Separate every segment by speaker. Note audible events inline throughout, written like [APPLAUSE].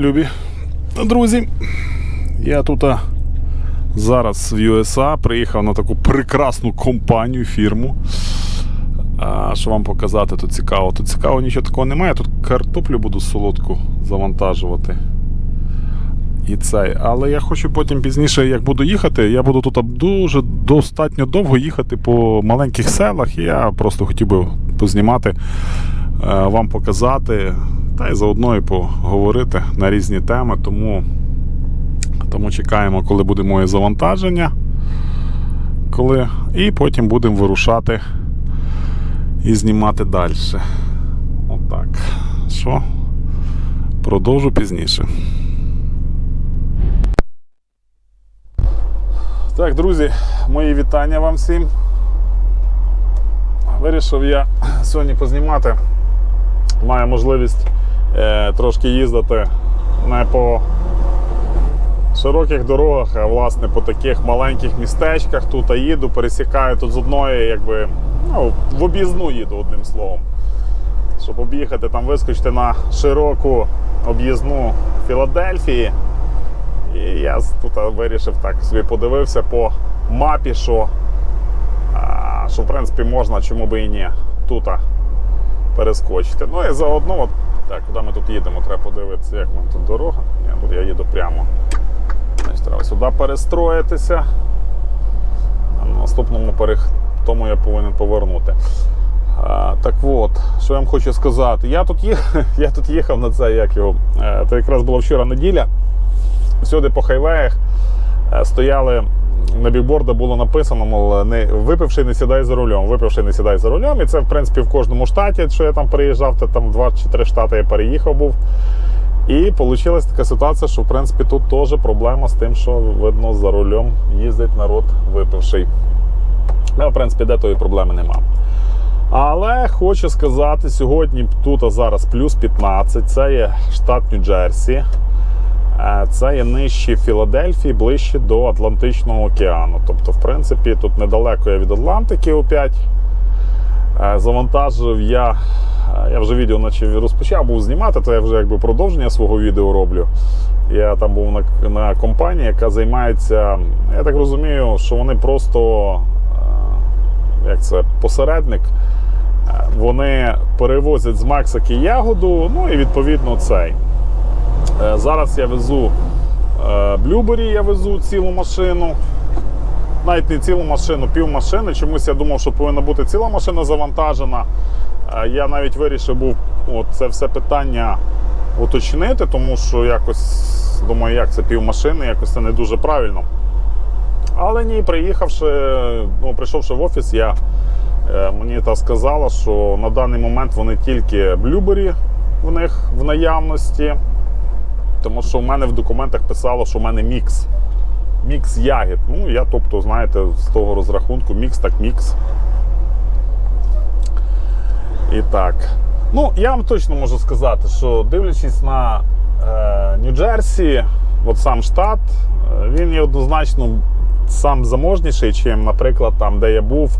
Speaker 1: Любі друзі, я тут а, зараз в USA приїхав на таку прекрасну компанію, фірму. А, що вам показати тут цікаво? Тут цікаво нічого такого немає. Тут картоплю буду солодку завантажувати. І цей. Але я хочу потім пізніше, як буду їхати, я буду тут дуже достатньо довго їхати по маленьких селах. І я просто хотів би познімати, е, вам показати, та й заодно і поговорити на різні теми. Тому, тому чекаємо, коли буде моє завантаження. Коли... І потім будемо вирушати і знімати далі. Отак. Що? Продовжу пізніше. Так, друзі, мої вітання вам всім. Вирішив я сьогодні познімати. Маю можливість трошки їздити не по широких дорогах, а власне по таких маленьких містечках. Тут їду, пересікаю тут з одної, якби, ну, в об'їзну їду одним словом. Щоб об'їхати, там вискочити на широку об'їзну Філадельфії. І я тут вирішив так собі подивився по мапі, що, що в принципі можна, чому би і ні, тут перескочити. Ну і заодно, так, куди ми тут їдемо, треба подивитися, як нам тут дорога. Ні, тут я їду прямо. Значить, треба сюди перестроїтися. А на наступному перех... тому я повинен повернути. А, так от, що я вам хочу сказати. Я тут їхав, [LAUGHS] я тут їхав на це, як його. е, Це якраз була вчора неділя. Всюди по хайвеях е, стояли на бікборда було написано, мол, не випивши, не сідай за рулем, випивши, не сідай за рулем. І це, в принципі, в кожному штаті, що я там переїжджав, то там два чи три штати я переїхав був. І вийшла така ситуація, що в принципі тут теж проблема з тим, що видно за рулем їздить народ випивший. Ну, в принципі, де тої проблеми нема. Але хочу сказати, сьогодні тут зараз плюс 15, це є штат Нью-Джерсі. Це є нижче Філадельфії, ближче до Атлантичного океану. Тобто, в принципі, тут недалеко я від Атлантики опять. Е, Завантажив я. е, Я вже відео наче розпочав був знімати, то я вже якби продовження свого відео роблю. Я там був на, на компанії, яка займається. Я так розумію, що вони просто е, як це, посередник. Вони перевозять з Мексики ягоду, ну і відповідно цей. Е, Зараз я везу е, блюбері, я везу цілу машину. Навіть не цілу машину, пів машини. Чомусь я думав, що повинна бути ціла машина завантажена. Е, Я навіть вирішив був от це все питання уточнити, тому що якось думаю, як це пів машини, якось це не дуже правильно. Але ні, приїхавши, ну, прийшовши в офіс, я, мені та сказала, що на даний момент вони тільки блюбері в них в наявності. Тому що в мене в документах писало, що в мене мікс. Мікс ягід. Ну, я, тобто, знаєте, з того розрахунку мікс так мікс. І так. Ну, я вам точно можу сказати, що дивлячись на е, Нью-Джерсі, от сам штат, е, він є однозначно сам заможніший, чим, наприклад, там, де я був.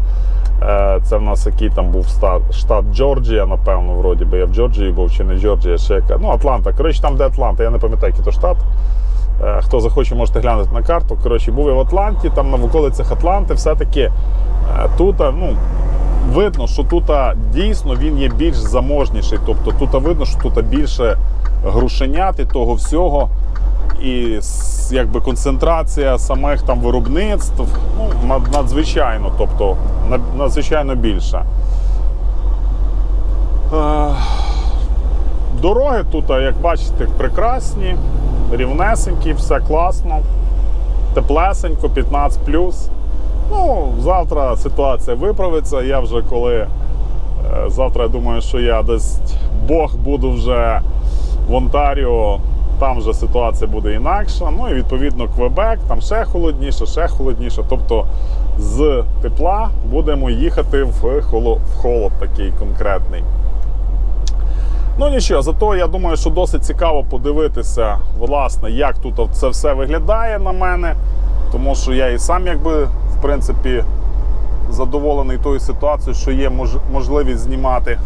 Speaker 1: Е, Це в нас який там був штат, штат Джорджія, напевно, вроді би я в Джорджії був чи не Джорджія, ще яка. Ну, Атланта. Коротше, там, де Атланта, я не пам'ятаю, який то штат. Е, Хто захоче, можете глянути на карту. Коротше, був я в Атланті, там на околицях Атланти, все-таки е, тут, ну, видно, що тут дійсно він є більш заможніший. Тобто тут видно, що тут більше грушенят і того всього. І якби концентрація самих там виробництв ну, надзвичайно, тобто надзвичайно більша. Е, Дороги тут, як бачите, прекрасні, рівнесенькі, все класно, теплесенько, 15 Ну, завтра ситуація виправиться. Я вже коли е, завтра я думаю, що я десь Бог буду вже в Онтаріо, там вже ситуація буде інакша. Ну і відповідно Квебек, там ще холодніше, ще холодніше. Тобто з тепла будемо їхати в холо- в холод такий конкретний. Ну нічого, зато я думаю, що досить цікаво подивитися, власне, як тут це все виглядає на мене. Тому що я і сам, якби, в принципі, задоволений тою ситуацією, що є можливість знімати.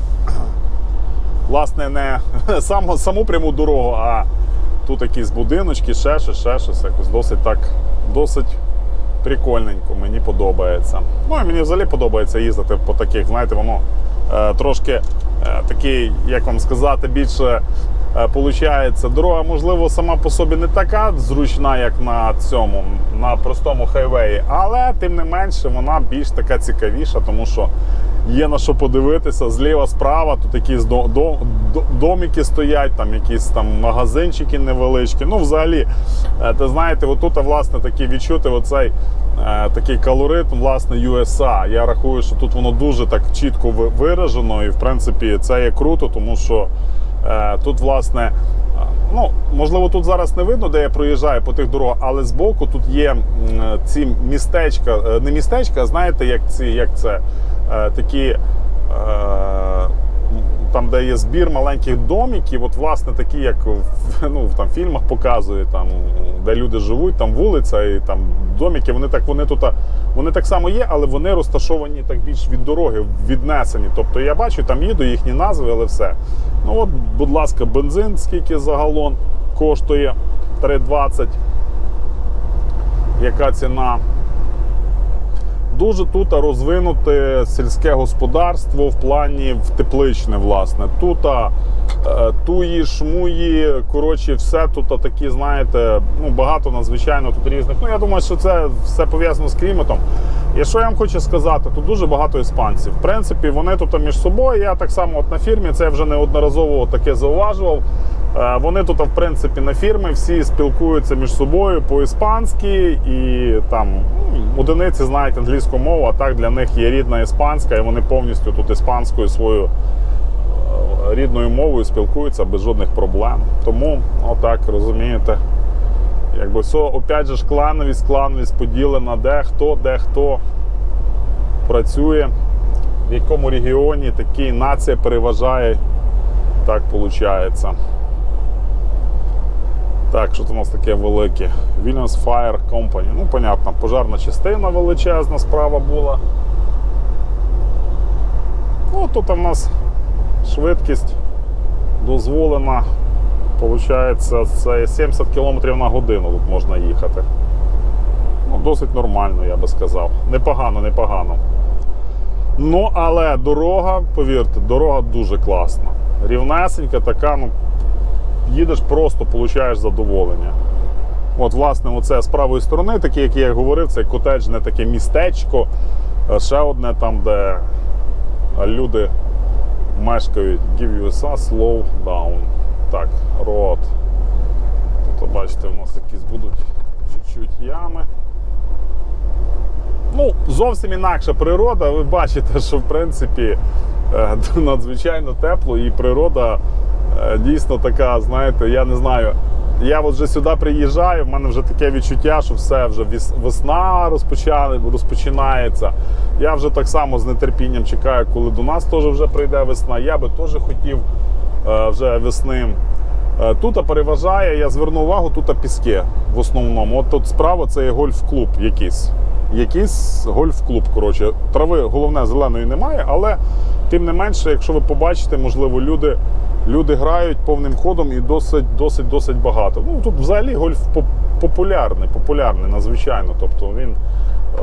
Speaker 1: Власне, не [LAUGHS] саму, саму пряму дорогу, а тут якісь будиночки, ще щось, ще щось. Якось досить так, досить прикольненько, мені подобається. Ну і мені взагалі подобається їздити по таких, знаєте, воно е, трошки е, такий, як вам сказати, більше. е, Получається, дорога, можливо, сама по собі не така зручна, як на цьому, на простому хайвеї, але тим не менше вона більш така цікавіша, тому що є на що подивитися. Зліва, справа, тут якісь до, до, до- домики стоять, там якісь там магазинчики невеличкі. Ну, взагалі, е, ти знаєте, отут, власне, такі відчути оцей е, такий колорит, власне, USA. Я рахую, що тут воно дуже так чітко виражено, і в принципі це є круто, тому що е, тут, власне. Ну, можливо, тут зараз не видно, де я проїжджаю по тих дорогах, але збоку тут є ці містечка, не містечка, а знаєте, як ці, як це такі. Е, там, де є збір маленьких домиків, от власне такі, як [LAUGHS] ну, в фільмах показують, там, де люди живуть, там вулиця і там домики, вони так вони тут вони так само є, але вони розташовані так більш від дороги, віднесені. Тобто я бачу, там їду їхні назви, але все. Ну от, будь ласка, бензин, скільки за галон коштує 3,20. Яка ціна? Дуже тут розвинуте сільське господарство в плані в тепличне, власне. Тут е, туї, шмуї, коротше, все тут такі, знаєте, ну багато надзвичайно тут різних. Ну я думаю, що це все пов'язано з кліматом. І що я вам хочу сказати, тут дуже багато іспанців. В принципі, вони тут між собою. Я так само от на фірмі, це я вже неодноразово таке зауважував. Е, Вони тут, в принципі, на фірмі всі спілкуються між собою по-іспанськи, і там ну, одиниці знають англійську мову, а так для них є рідна іспанська, і вони повністю тут іспанською свою е, рідною мовою спілкуються без жодних проблем. Тому, отак, розумієте, якби все, опять же ж, клановість, клановість поділена, де хто, де хто працює, в якому регіоні такий нація переважає. Так виходить. Так, що це у нас таке велике? Williams Fire Company. Ну, понятно, пожарна частина величезна справа була. Ну, тут у нас швидкість дозволена. Получається, це 70 км на годину тут можна їхати. Ну, досить нормально, я би сказав. Непогано, непогано. Ну, але дорога, повірте, дорога дуже класна. Рівнесенька, така, ну, їдеш просто получаєш задоволення. От, власне, оце з правої сторони, таке, як я говорив, це котеджне таке містечко. Е, Ще одне там, де люди мешкають. Give USA slow down. Так, road. Тут, бачите, у нас якісь будуть чуть-чуть ями. Ну, зовсім інакша природа. Ви бачите, що в принципі е, [LAUGHS] надзвичайно тепло і природа дійсно така, знаєте, я не знаю. Я от вже сюди приїжджаю, в мене вже таке відчуття, що все вже весна розпочинається. Я вже так само з нетерпінням чекаю, коли до нас теж вже прийде весна. Я би теж хотів е, вже весни. Е, Тут переважає, я зверну увагу, тут піски в основному. От тут справа це є гольф-клуб якийсь. Якийсь гольф-клуб. Коротше, трави головне зеленої немає, але тим не менше, якщо ви побачите, можливо, люди, люди грають повним ходом і досить, досить, досить багато. Ну тут взагалі гольф популярний, популярний надзвичайно. Тобто він,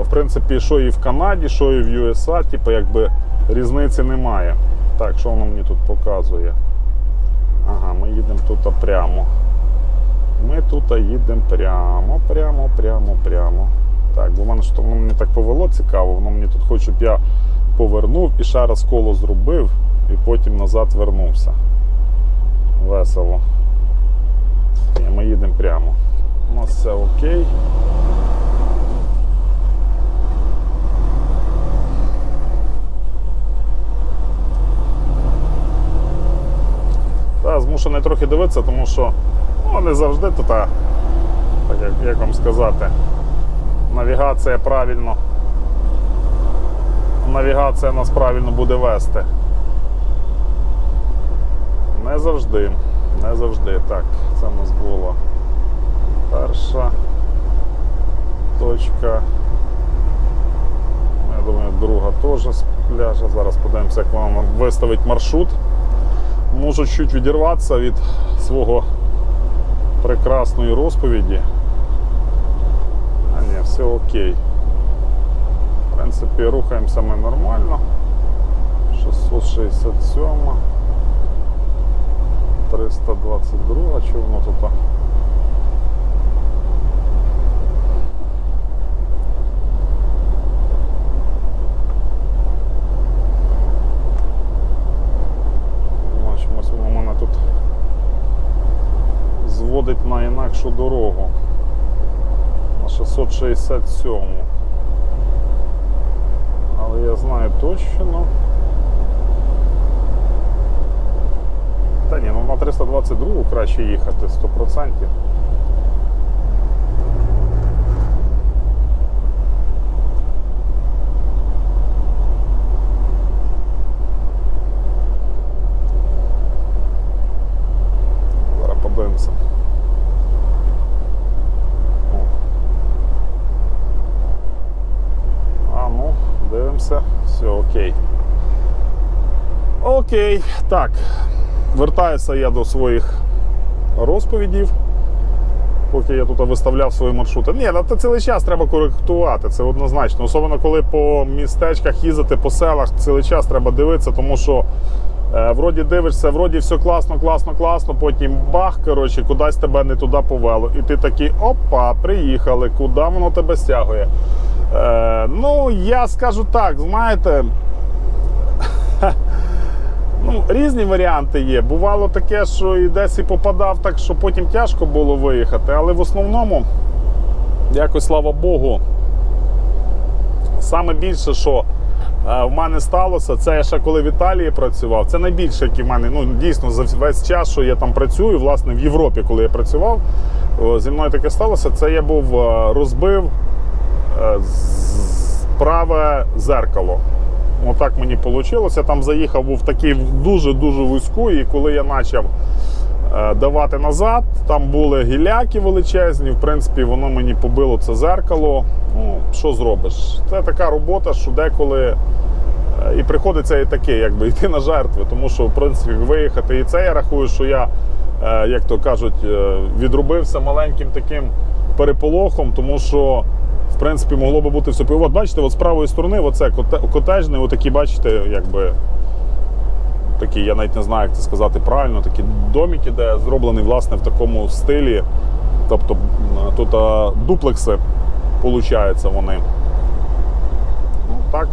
Speaker 1: в принципі, що і в Канаді, що і в USA, типу, якби різниці немає. Так, що воно мені тут показує? Ага, ми їдемо тут прямо. Ми тут їдемо прямо, прямо, прямо, прямо. Так, бо в мене що воно мені так повело цікаво, воно мені тут хоче, щоб я повернув і ще раз коло зробив, і потім назад вернувся. Весело. Ні, ми їдемо прямо. У нас все окей. Та, змушений трохи дивитися, тому що ну, не завжди то та, так як, як вам сказати, навігація правильно. Навігація нас правильно буде вести. Не завжди. Не завжди. Так, це у нас була перша точка. Я думаю, друга теж з пляжа. Зараз подивимося, як вам виставить маршрут. Можу чуть відірватися від свого прекрасної розповіді. Все окей. В принципі, рухаємося ми нормально. 667. 322, чи воно тут? 67. Але я знаю точно. Та ні, ну на 322 краще їхати 100%. Окей, так. Вертаюся я до своїх розповідів. Поки я тут виставляв свої маршрути. Ні, ну, це цілий час треба коректувати, це однозначно. Особливо коли по містечках їздити, по селах, цілий час треба дивитися, тому що е, вроді дивишся, вроді все класно, класно, класно, потім бах, коротше, кудись тебе не туди повело. І ти такий, опа, приїхали, куди воно тебе стягує. Е, ну, я скажу так, знаєте. Ну, різні варіанти є. Бувало таке, що і десь і попадав, так що потім тяжко було виїхати. Але в основному, якось слава Богу, саме більше, що е, в мене сталося, це я ще коли в Італії працював. Це найбільше, який в мене ну, дійсно за весь час, що я там працюю, власне, в Європі, коли я працював, зі мною таке сталося. Це я був е, розбив е, праве зеркало. Отак мені вийшло. Там заїхав, був такий дуже-дуже вузьку, і коли я почав е, давати назад, там були гіляки величезні. В принципі, воно мені побило це зеркало. Ну, що зробиш? Це така робота, що деколи е, і приходиться і таке, якби йти на жертви. Тому що, в принципі, виїхати. І це я рахую, що я, е, як то кажуть, відробився маленьким таким переполохом, тому що. В принципі, могло би бути все. От бачите, от з правої сторони, оце коте- котежний, отакі, бачите, якби такі, я навіть не знаю, як це сказати правильно, такі домики, де зроблені власне в такому стилі. Тобто тут а, дуплекси, виходить, вони. Ну, так.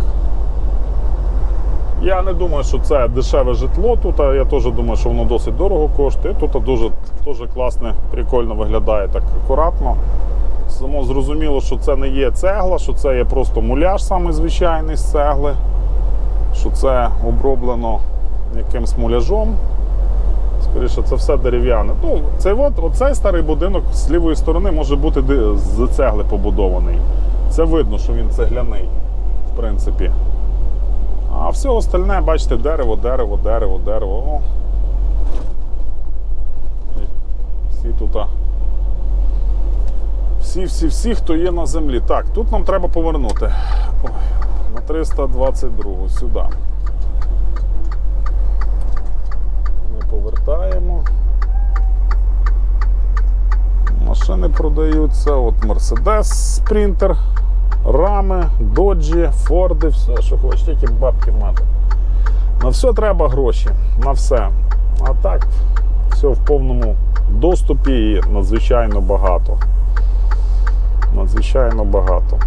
Speaker 1: Я не думаю, що це дешеве житло тут. Я теж думаю, що воно досить дорого коштує. Тут дуже, дуже класне, прикольно виглядає так акуратно. Само зрозуміло, що це не є цегла, що це є просто муляж самий звичайний з цегли, що це оброблено якимсь муляжом. Скоріше, це все дерев'яне. Ну, цей от, оцей старий будинок з лівої сторони може бути з цегли побудований. Це видно, що він цегляний, в принципі. А все остальне, бачите, дерево, дерево, дерево, дерево. О. Всі тут. А, всі, всі, всі, хто є на землі. Так, тут нам треба повернути. Ой, на 322 сюди. Ми повертаємо. Машини продаються. От Mercedes Sprinter, рами, доджі, форди, все, що хочеш, тільки бабки мати. На все треба гроші, на все. А так, все в повному доступі і надзвичайно багато надзвичайно багато.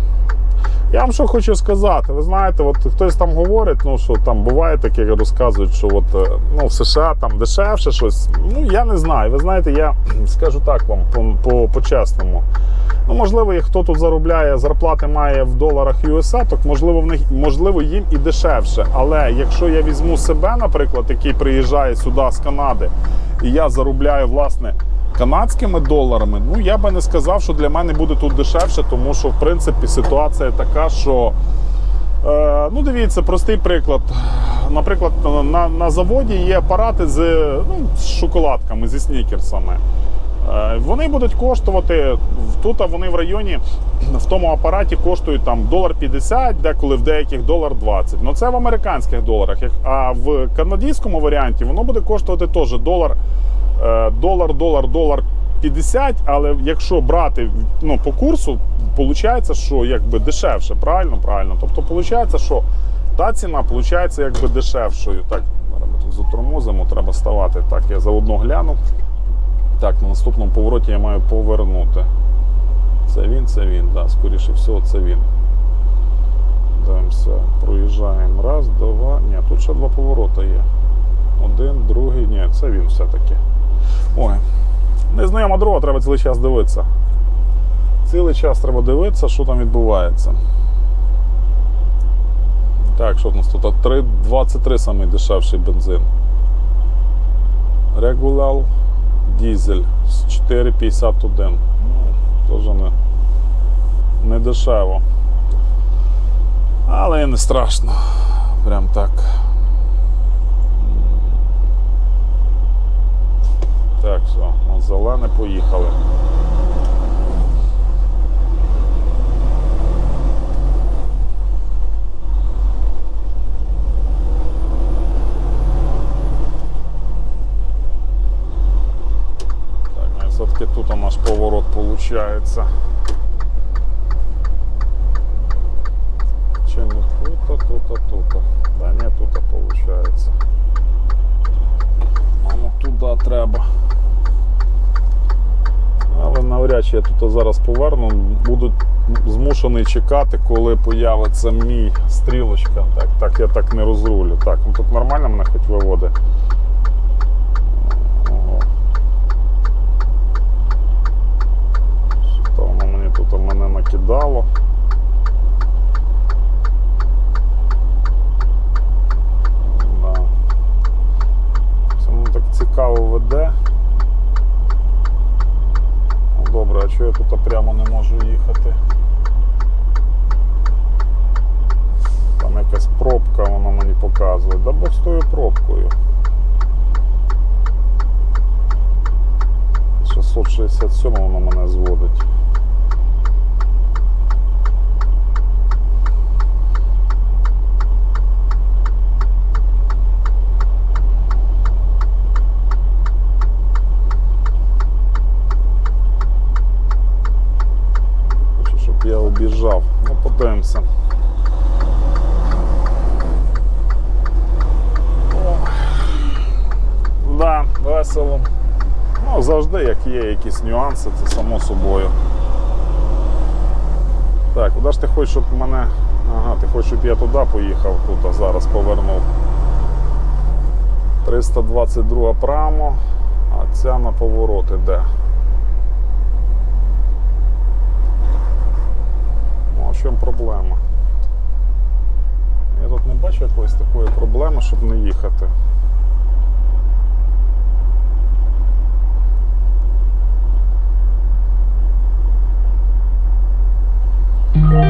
Speaker 1: Я вам що хочу сказати, ви знаєте, от хтось там говорить, ну що там буває таке, розказують, що от, е, ну, в США там дешевше щось. Ну я не знаю. Ви знаєте, я скажу так вам по- по- по-чесному. Ну, можливо, хто тут заробляє, зарплати має в доларах USA, так можливо, в них можливо їм і дешевше. Але якщо я візьму себе, наприклад, який приїжджає сюди з Канади, і я заробляю власне канадськими доларами, ну я би не сказав, що для мене буде тут дешевше, тому що в принципі ситуація така, що е, ну дивіться, простий приклад. Наприклад, на, на заводі є апарати з, ну, з шоколадками, зі снікерсами. Е, Вони будуть коштувати тут, а вони в районі в тому апараті коштують там долар 50, деколи в деяких долар 20. Ну це в американських доларах. А в канадському варіанті воно буде коштувати теж долар, долар, долар, долар 50, але якщо брати ну, по курсу, виходить, що якби дешевше, правильно? Правильно. Тобто, виходить, що та ціна виходить якби дешевшою. Так, ми тут затормозимо, треба ставати. Так, я заодно гляну. Так, на наступному повороті я маю повернути. Це він, це він, да, скоріше всього, це він. Дивимося, проїжджаємо. Раз, два. Ні, тут ще два повороти є. Один, другий. Ні, це він все-таки. Ой. Незнайома дорога, треба цілий час дивитися. Цілий час треба дивитися, що там відбувається. Так, що в нас тут? А 3,23 самий дешевший бензин. Regular дізель з 4,51. Ну, теж не, не дешево. Але і не страшно. Прям так. Так, все, зелене поїхали. Так, ну все-таки тут у нас поворот виходить. Чи не тут, а тут, а тут. Да ні, тут виходить. Мамо, туди треба. Але навряд чи я тут зараз поверну. Буду змушений чекати, коли появиться мій стрілочка. Так, так я так не розрулю. Так, ну тут нормально мене хоч виводить. Ого. Що то воно мені тут у мене накидало. Да. Це воно так цікаво веде. Ну, Добре, а чого я тут прямо не можу їхати? Там якась пробка, воно мені показує. Да Бог з тою пробкою. 667 воно мене зводить. Хочу, щоб я обіжав. Ну, подивимося. Да, весело. Ну, завжди, як є якісь нюанси, це само собою. Так, куди ж ти хочеш, щоб мене. Ага, ти хочеш, щоб я туди поїхав, тут а зараз повернув. 322 прямо, а ця на поворот іде. чому проблема. Я тут не бачу якоїсь такої проблеми, щоб не їхати. Thank you.